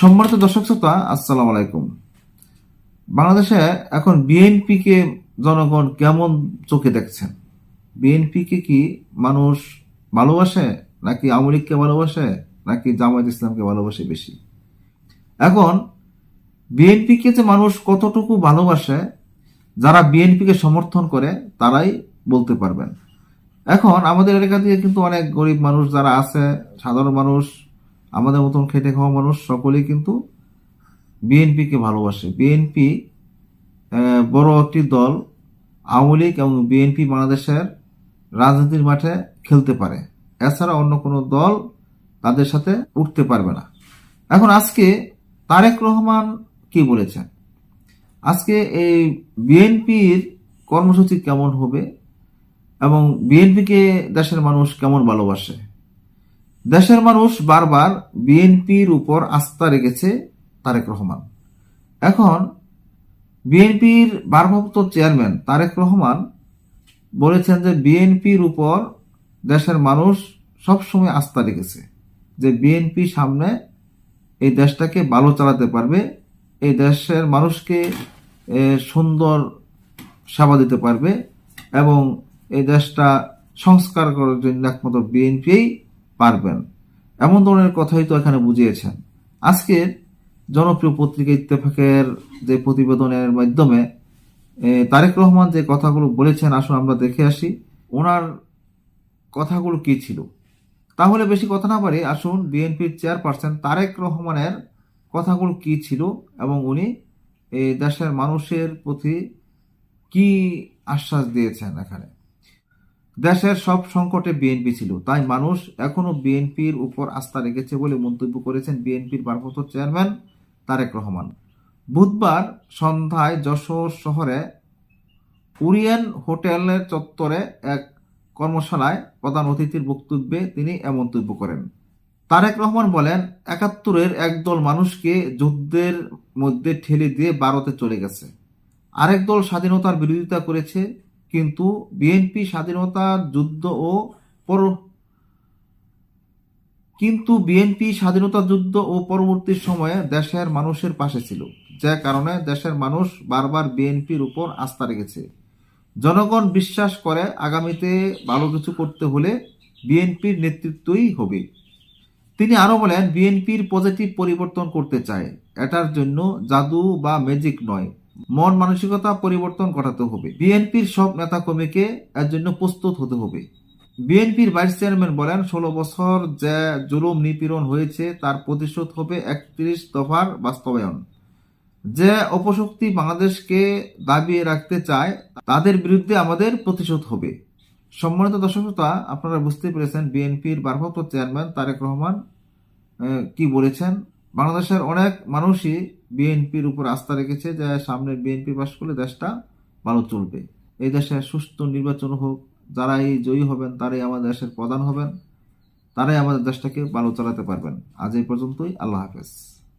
সম্মানিত দর্শক শ্রোতা, আসসালাম আলাইকুম। বাংলাদেশে এখন বিএনপিকে জনগণ কেমন চোখে দেখছেন বিএনপিকে কি মানুষ ভালোবাসে, নাকি আওয়ামী লীগকে ভালোবাসে, নাকি জামায়াত ইসলামকে ভালোবাসে বেশি? এখন বিএনপিকে যে মানুষ কতটুকু ভালোবাসে, যারা বিএনপিকে সমর্থন করে, তারাই বলতে পারবেন। এখন আমাদের এলাকা দিয়ে কিন্তু অনেক গরিব মানুষ যারা আছে, সাধারণ মানুষ আমাদের মতন খেটে খাওয়া মানুষ সকলেই কিন্তু বিএনপিকে ভালোবাসে। বিএনপি বড় একটি দল, আওয়ামী লীগ এবং বিএনপি বাংলাদেশের রাজনীতির মাঠে খেলতে পারে। এছাড়া অন্য কোনো দল তাদের সাথে উঠতে পারবে না। এখন আজকে তারেক রহমান কি বলেছেন? আজকে এই বিএনপির কর্মসূচি কেমন হবে এবং বিএনপিকে দেশের মানুষ কেমন ভালোবাসে? দেশের মানুষ বারবার বিএনপির উপর আস্থা রেখেছে তারেক রহমান। এখন বিএনপির ভারপ্রাপ্ত চেয়ারম্যান তারেক রহমান বলেছেন যে বিএনপির উপর দেশের মানুষ সবসময় আস্থা রেখেছে যে বিএনপি সামনে এই দেশটাকে ভালো চালাতে পারবে, এই দেশের মানুষকে সুন্দর সেবা দিতে পারবে এবং এই দেশটা সংস্কার করার জন্য একমাত্র বিএনপি পারবেন। এমন ধরনের কথাই তো এখানে বুঝিয়েছেন। আজকে জনপ্রিয় পত্রিকা ইত্তেফাকের যে প্রতিবেদনের মাধ্যমে তারেক রহমান যে কথাগুলো বলেছেন, আসুন আমরা দেখে আসি, ওনার কথাগুলো কি ছিল? তাহলে বেশি কথা না পারি আসুন, বিএনপির চেয়ারপারসন তারেক রহমানের কথাগুলো কি ছিল এবং উনি এই দেশের মানুষের প্রতি কি আশ্বাস দিয়েছেন এখানে? দেশের সব সংকটে বিএনপি ছিল, তাই মানুষ এখনও বিএনপির উপর আস্থা রেখেছে বলে মন্তব্য করেছেন বিএনপির ভারপ্রাপ্ত চেয়ারম্যান তারেক রহমান। বুধবার সন্ধ্যায় যশোর শহরে উরিয়ান হোটেলের চত্বরে এক কর্মশালায় প্রধান অতিথির বক্তব্যে তিনি এ মন্তব্য করেন। তারেক রহমান বলেন, একাত্তরের একদল মানুষকে যুদ্ধের মধ্যে ঠেলে দিয়ে ভারতে চলে গেছে। আরেক দল স্বাধীনতার বিরোধিতা করেছে কিন্তু বিএনপি স্বাধীনতার যুদ্ধ ও পর কিন্তু বিএনপি স্বাধীনতা যুদ্ধ ও পরবর্তী সময়ে দেশের মানুষের পাশে ছিল, যে কারণে দেশের মানুষ বারবার বিএনপির উপর আস্থা রেখেছে। জনগণ বিশ্বাস করে আগামীতে ভালো কিছু করতে হলে বিএনপির নেতৃত্বই হবে। তিনি আরও বলেন বিএনপির পজিটিভ পরিবর্তন করতে চায়। এটার জন্য জাদু বা ম্যাজিক নয়। মন মানসিকতা পরিবর্তন ঘটাতে হবে। বিএনপির সব নেতা কর্মীকে এর জন্য প্রস্তুত হতে হবে। বিএনপির ভাইস চেয়ারম্যান বলেন ষোলো বছর যে জুলুম নিপীড়ন হয়েছে তার প্রতিশোধ হবে একত্রিশ দফার বাস্তবায়ন। যে অপশক্তি বাংলাদেশকে দাবিয়ে রাখতে চায় তাদের বিরুদ্ধে আমাদের প্রতিশোধ হবে। সম্মানিত দর্শক শ্রোতা, আপনারা বুঝতে পেরেছেন বিএনপির ভারপ্রাপ্ত চেয়ারম্যান তারেক রহমান কি বলেছেন? বাংলাদেশের অনেক মানুষই বিএনপির উপর আস্থা রেখেছে যে সামনে বিএনপি পাশ করলে দেশটা ভালো চলবে। এই দেশে সুস্থ নির্বাচন হোক, যারাই জয়ী হবেন, তারাই আমাদের দেশের প্রধান হবেন, তারাই আমাদের দেশটাকে ভালো চালাতে পারবেন। আজ এই পর্যন্তই, আল্লাহ হাফেজ।